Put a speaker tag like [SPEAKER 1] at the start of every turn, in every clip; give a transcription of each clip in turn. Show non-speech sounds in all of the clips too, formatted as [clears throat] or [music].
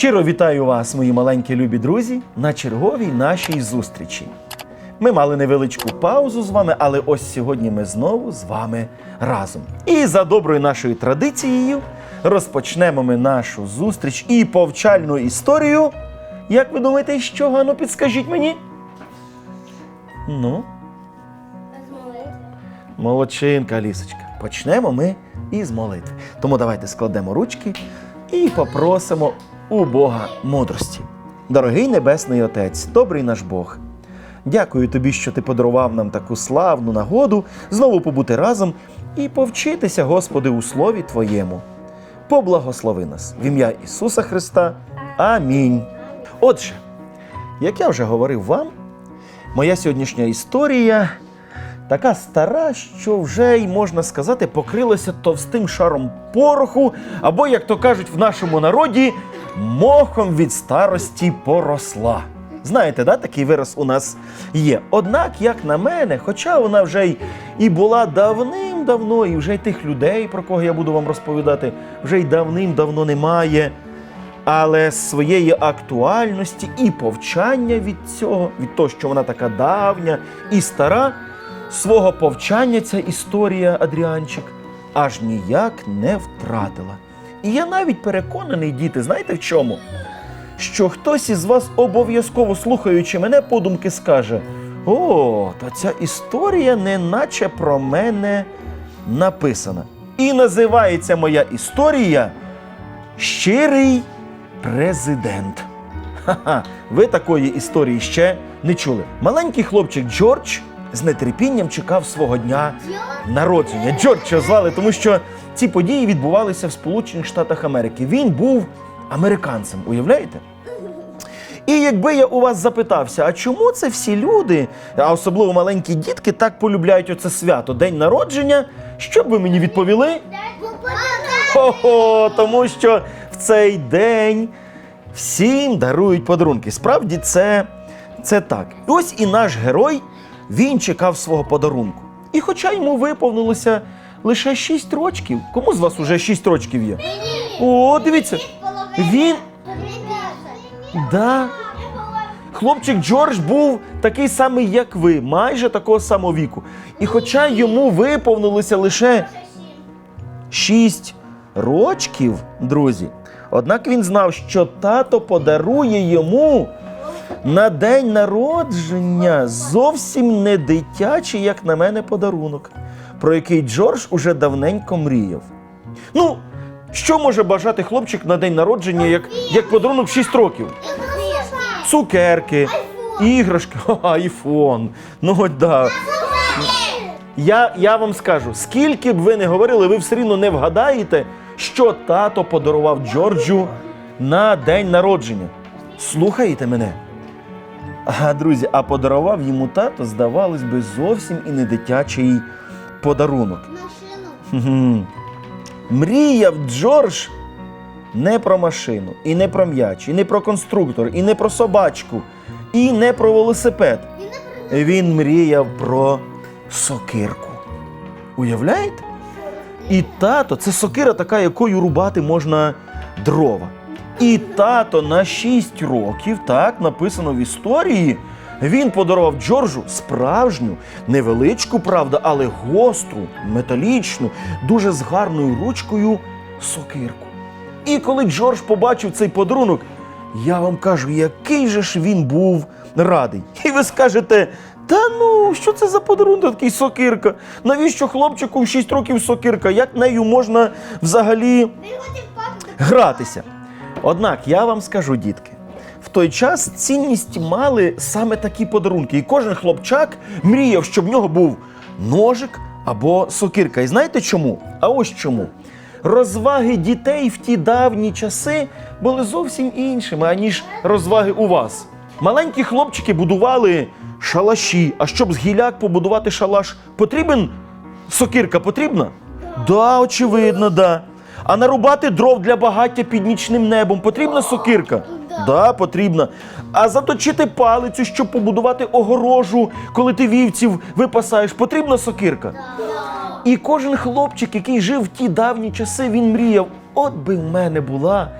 [SPEAKER 1] Щиро вітаю вас, мої маленькі любі друзі, на черговій нашій зустрічі. Ми мали невеличку паузу з вами, але ось сьогодні ми знову з вами разом. І за доброю нашою традицією розпочнемо ми нашу зустріч і повчальну історію. Як ви думаєте, з чого? Ну, підскажіть мені? Ну, молодчинка, Алісочка. Почнемо ми із молитви. Тому давайте складемо ручки і попросимо у Бога мудрості. Дорогий Небесний Отець, добрий наш Бог. Дякую тобі, що ти подарував нам таку славну нагоду знову побути разом і повчитися, Господи, у Слові Твоєму. Поблагослови нас в ім'я Ісуса Христа. Амінь. Отже, як я вже говорив вам, моя сьогоднішня історія така стара, що вже й можна сказати, покрилася товстим шаром пороху, або, як то кажуть в нашому народі, мохом від старості поросла. Знаєте, да, такий вираз у нас є. Однак, як на мене, хоча вона вже й і була давним-давно, і вже й тих людей, про кого я буду вам розповідати, вже й давним-давно немає. Але своєї актуальності і повчання від цього, від того, що вона така давня і стара, свого повчання ця історія Адріанчик аж ніяк не втратила. І я навіть переконаний, діти, знаєте в чому? Що хтось із вас обов'язково слухаючи мене, подумки скаже: О, та ця історія неначе про мене написана. І називається моя історія Щирий президент. Ха-ха, ви такої історії ще не чули. Маленький хлопчик Джордж з нетерпінням чекав свого дня народження. Джорджа звали, тому що ці події відбувалися в Сполучених Штатах Америки. Він був американцем, уявляєте? І якби я у вас запитався, а чому це всі люди, а особливо маленькі дітки, так полюбляють оце свято, день народження, що б ви мені відповіли? Хо-хо, тому що в цей день всім дарують подарунки. Справді це, це так. Ось і наш герой він чекав свого подарунку. І хоча йому виповнилося лише 6 рочків, кому з вас уже 6 рочків є? О, дивіться, він. Да, Хлопчик Джордж був такий самий, як ви, майже такого самого віку. І хоча йому виповнилося лише 6 рочків, друзі, однак він знав, що тато подарує йому на день народження зовсім не дитячий, як на мене, подарунок, про який Джордж уже давненько мріяв. Ну, що може бажати хлопчик на день народження, як, як подарунок 6 років? Цукерки, іграшки, [laughs] айфон. Ну от да. Я, я вам скажу, скільки б ви не говорили, ви все рівно не вгадаєте, що тато подарував Джорджу на день народження. Слухаєте мене? А, друзі, а подарував йому тато, здавалось би, зовсім і не дитячий подарунок. Мріяв Джордж не про машину, і не про м'яч, і не про конструктор, і не про собачку, і не про велосипед. Він мріяв про сокирку. Уявляєте? І тато, це сокира така, якою рубати можна дрова. І тато на 6 років, так написано в історії, він подарував Джорджу справжню, невеличку, правда, але гостру, металічну, дуже з гарною ручкою сокирку. І коли Джордж побачив цей подарунок, я вам кажу, який же ж він був радий. І ви скажете, та ну, що це за подарунок такий сокирка? Навіщо хлопчику в 6 років сокирка? Як нею можна взагалі гратися? Однак я вам скажу, дітки, в той час цінність мали саме такі подарунки. І кожен хлопчак мріяв, щоб в нього був ножик або сокирка. І знаєте чому? А ось чому. Розваги дітей в ті давні часи були зовсім іншими, аніж розваги у вас. Маленькі хлопчики будували шалаші. А щоб з гіляк побудувати шалаш, потрібен сокирка потрібна? Да, очевидно, да. А нарубати дров для багаття під нічним небом потрібна сокирка? Да, потрібна. А заточити палицю, щоб побудувати огорожу, коли ти вівців випасаєш, потрібна сокирка? І кожен хлопчик, який жив в ті давні часи, він мріяв: от би в мене була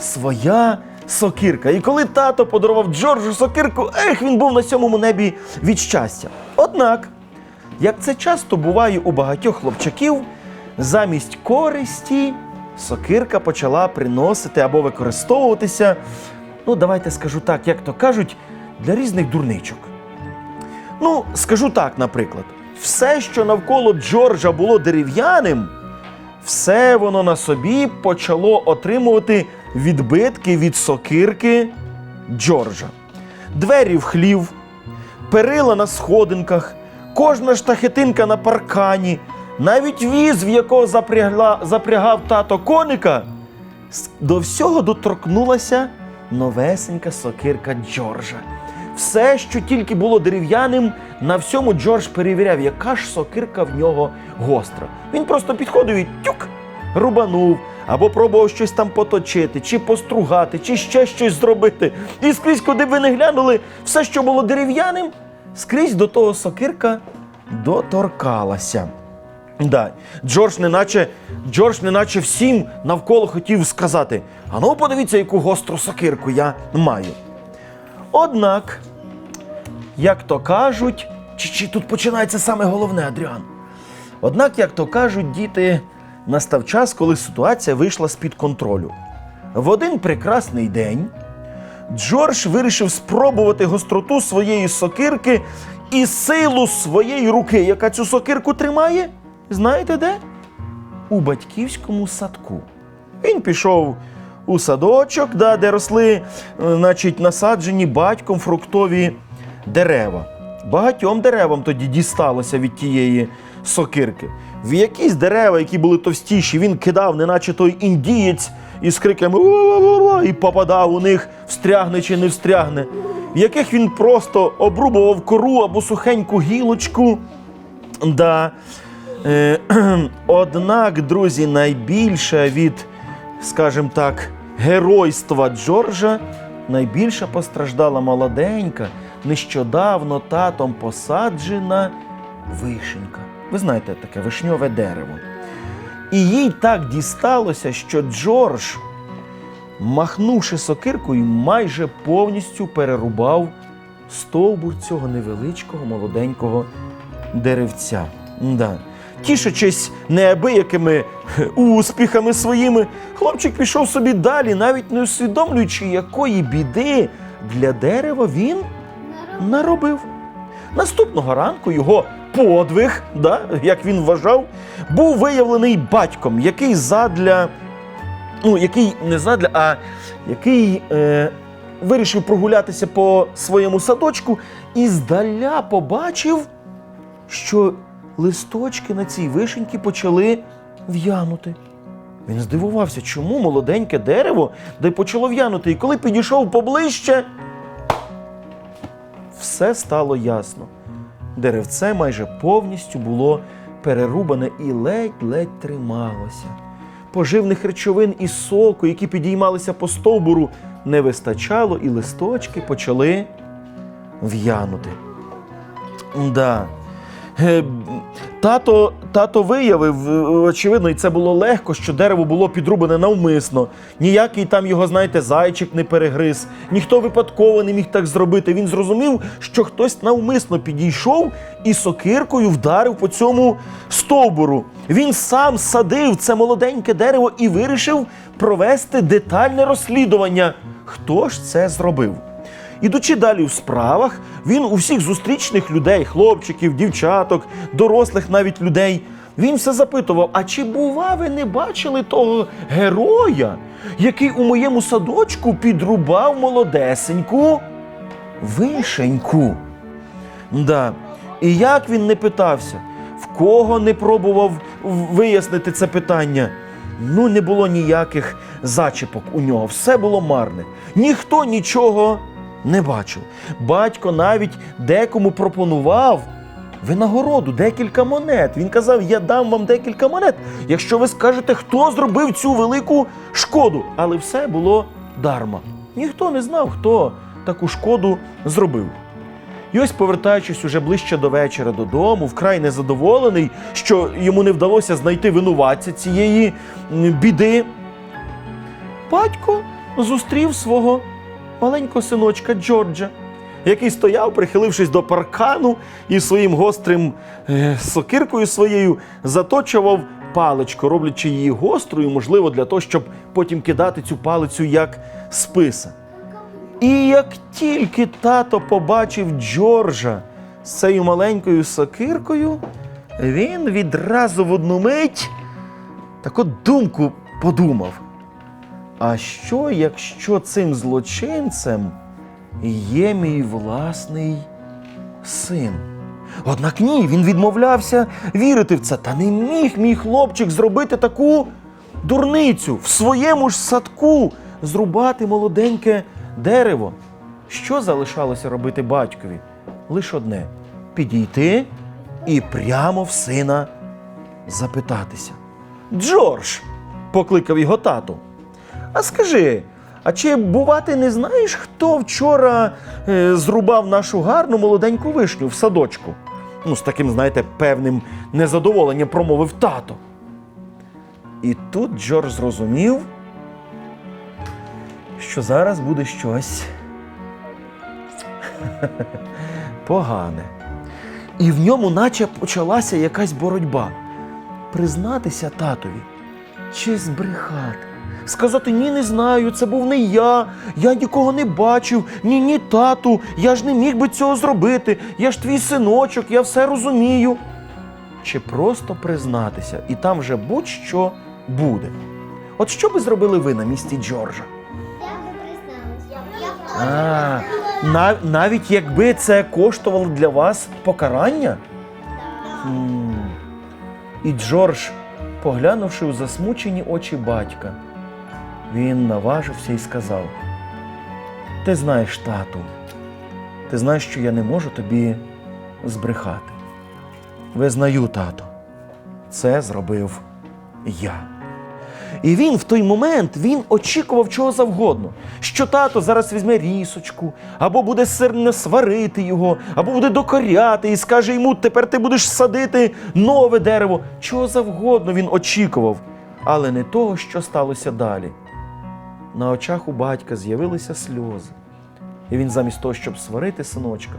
[SPEAKER 1] своя сокирка. І коли тато подарував Джорджу сокирку, ех, він був на сьомому небі від щастя. Однак, як це часто буває у багатьох хлопчаків, замість користі сокирка почала приносити або використовуватися, ну, давайте скажу так, як то кажуть, для різних дурничок. Ну, скажу так, наприклад, все, що навколо Джорджа було дерев'яним, все воно на собі почало отримувати відбитки від сокирки Джорджа. Двері в хлів, перила на сходинках, кожна штахетинка на паркані, навіть віз, в якого запрягла, запрягав тато коника, до всього доторкнулася новесенька сокирка Джорджа. Все, що тільки було дерев'яним, на всьому Джордж перевіряв, яка ж сокирка в нього гостра. Він просто підходив і тюк, рубанув, або пробував щось там поточити, чи постругати, чи ще щось зробити. І скрізь, куди ви не глянули, все, що було дерев'яним, скрізь до того сокирка доторкалася. Да. Джордж неначе, Джордж неначе всім навколо хотів сказати: а ну подивіться, яку гостру сокирку я маю. Однак, як то кажуть, чи, чи тут починається саме головне, Адріан. Однак, як то кажуть, діти, настав час, коли ситуація вийшла з-під контролю. В один прекрасний день Джордж вирішив спробувати гостроту своєї сокирки і силу своєї руки, яка цю сокирку тримає. Знаєте де? У батьківському садку. Він пішов у садочок, да, де росли, е, значить, насаджені батьком фруктові дерева. Багатьом деревам тоді дісталося від тієї сокирки. В якісь дерева, які були товстіші, він кидав, неначе той індієць із криками «Ва-ва-ва-ва» і попадав у них, встрягне чи не встрягне. В яких він просто обрубував кору або сухеньку гілочку. Да. Е, [clears throat] однак, друзі, найбільше від, скажімо так, геройства Джорджа найбільше постраждала молоденька, нещодавно татом посаджена вишенька. Ви знаєте, таке вишньове дерево. І їй так дісталося, що Джордж, махнувши сокиркою, майже повністю перерубав стовбур цього невеличкого молоденького деревця. Да. Тішачись неабиякими [laughs] успіхами своїми, хлопчик пішов собі далі, навіть не усвідомлюючи, якої біди для дерева він наробив. Наступного ранку його подвиг, да, як він вважав, був виявлений батьком, який задля, ну, який не задля, а який е, вирішив прогулятися по своєму садочку і здаля побачив, що листочки на цій вишеньці почали в'янути. Він здивувався, чому молоденьке дерево де почало в'янути. І коли підійшов поближче, все стало ясно. Деревце майже повністю було перерубане і ледь-ледь трималося. Поживних речовин і соку, які підіймалися по стовбуру, не вистачало, і листочки почали в'янути. Да. Тато, тато виявив, е, очевидно, і це було легко, що дерево було підрубане навмисно. Ніякий там його, знаєте, зайчик не перегриз, ніхто випадково не міг так зробити. Він зрозумів, що хтось навмисно підійшов і сокиркою вдарив по цьому стовбуру. Він сам садив це молоденьке дерево і вирішив провести детальне розслідування. Хто ж це зробив? Ідучи далі в справах, він у всіх зустрічних людей, хлопчиків, дівчаток, дорослих навіть людей, він все запитував: а чи бува ви не бачили того героя, який у моєму садочку підрубав молодесеньку вишеньку? Да. І як він не питався, в кого не пробував вияснити це питання? Ну, не було ніяких зачіпок у нього, все було марне. Ніхто нічого не бачив. Батько навіть декому пропонував винагороду, декілька монет. Він казав: Я дам вам декілька монет, якщо ви скажете, хто зробив цю велику шкоду. Але все було дарма. Ніхто не знав, хто таку шкоду зробив. І ось, повертаючись уже ближче до вечора додому, вкрай незадоволений, що йому не вдалося знайти винуватця цієї біди, батько зустрів свого маленького синочка Джорджа, який стояв, прихилившись до паркану і своїм гострим е, сокиркою своєю заточував паличку, роблячи її гострою, можливо, для того, щоб потім кидати цю палицю як списа. І як тільки тато побачив Джорджа з цією маленькою сокиркою, він відразу в одну мить таку думку подумав. А що, якщо цим злочинцем є мій власний син? Однак ні, він відмовлявся вірити в це. Та не міг мій хлопчик зробити таку дурницю в своєму ж садку зрубати молоденьке дерево. Що залишалося робити батькові? Лише одне підійти і прямо в сина запитатися. Джордж, покликав його тато. А скажи, а чи бува ти не знаєш, хто вчора е, зрубав нашу гарну молоденьку вишню в садочку? Ну, з таким, знаєте, певним незадоволенням промовив тато. І тут Джордж зрозумів, що зараз буде щось [laughs] погане. І в ньому наче почалася якась боротьба. Признатися татові чи збрехати. Сказати ні, не знаю, це був не я, я нікого не бачив, ні, ні, тату, я ж не міг би цього зробити, я ж твій синочок, я все розумію. Чи просто признатися, і там вже будь-що буде. От що би зробили ви на місці Джорджа?
[SPEAKER 2] Я
[SPEAKER 1] А, нав- навіть якби це коштувало для вас покарання? М. І Джордж, поглянувши у засмучені очі батька, він наважився і сказав: Ти знаєш, тату, ти знаєш, що я не можу тобі збрехати. Визнаю, тато, це зробив я. І він в той момент він очікував чого завгодно. Що тато зараз візьме рісочку, або буде сильно сварити його, або буде докоряти і скаже йому: тепер ти будеш садити нове дерево. Чого завгодно він очікував, але не того, що сталося далі. На очах у батька з'явилися сльози. І він, замість того, щоб сварити синочка,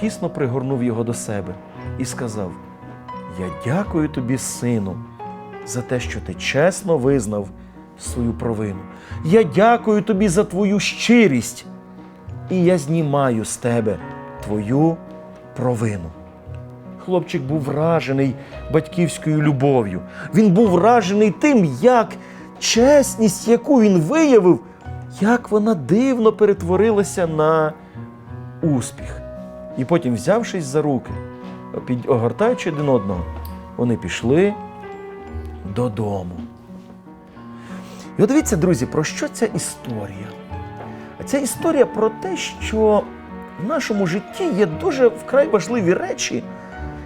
[SPEAKER 1] тісно пригорнув його до себе і сказав: Я дякую тобі, сину, за те, що ти чесно визнав свою провину. Я дякую тобі за твою щирість, і я знімаю з тебе твою провину. Хлопчик був вражений батьківською любов'ю. Він був вражений тим, як чесність, яку він виявив, як вона дивно перетворилася на успіх. І потім, взявшись за руки, огортаючи один одного, вони пішли додому. І от дивіться, друзі, про що ця історія? А Ця історія про те, що в нашому житті є дуже вкрай важливі речі,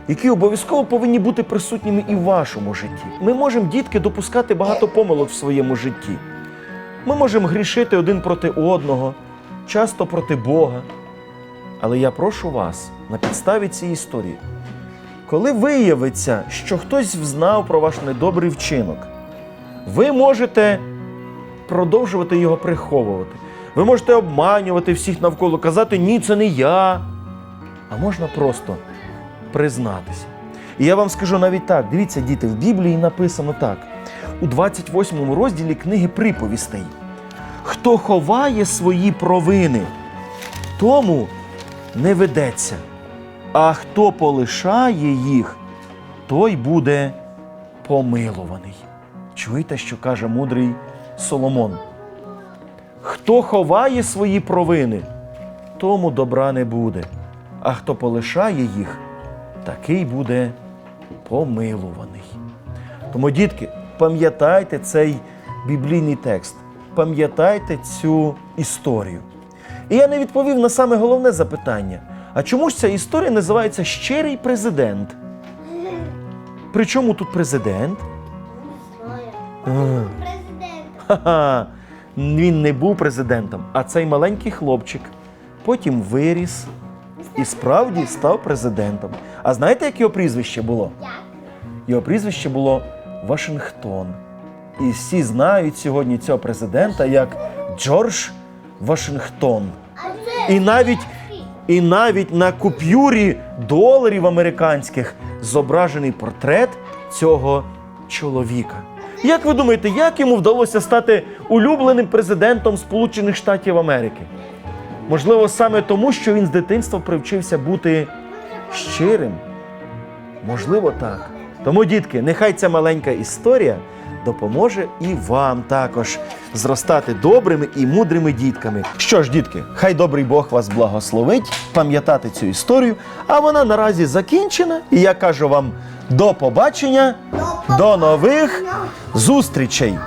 [SPEAKER 1] які обов'язково повинні бути присутніми і в вашому житті. Ми можемо, дітки, допускати багато помилок в своєму житті. Ми можемо грішити один проти одного, часто проти Бога. Але я прошу вас на підставі цієї історії, коли виявиться, що хтось взнав про ваш недобрий вчинок, ви можете продовжувати його приховувати. Ви можете обманювати всіх навколо, казати ні, це не я. А можна просто признатися. І я вам скажу навіть так: дивіться, діти, в Біблії написано так: у 28 розділі книги приповістей. Хто ховає свої провини, тому не ведеться. А хто полишає їх, той буде помилуваний. Чуєте, що каже мудрий Соломон? Хто ховає свої провини, тому добра не буде, а хто полишає їх, такий буде помилуваний. Тому, дітки, пам'ятайте цей біблійний текст, пам'ятайте цю історію. І я не відповів на саме головне запитання: а чому ж ця історія називається Щирий президент? Причому тут президент?
[SPEAKER 2] знаю. Президент.
[SPEAKER 1] Ха-ха. Він не був президентом, а цей маленький хлопчик потім виріс і справді став президентом. А знаєте, як його прізвище було? Його прізвище було Вашингтон. І всі знають сьогодні цього президента як Джордж Вашингтон. І навіть, і навіть на купюрі доларів американських зображений портрет цього чоловіка. Як ви думаєте, як йому вдалося стати улюбленим президентом Сполучених Штатів Америки? Можливо, саме тому, що він з дитинства привчився бути щирим. Можливо, так. Тому, дітки, нехай ця маленька історія допоможе і вам також зростати добрими і мудрими дітками. Що ж, дітки, хай добрий Бог вас благословить, пам'ятати цю історію, а вона наразі закінчена. І я кажу вам до побачення, до нових зустрічей!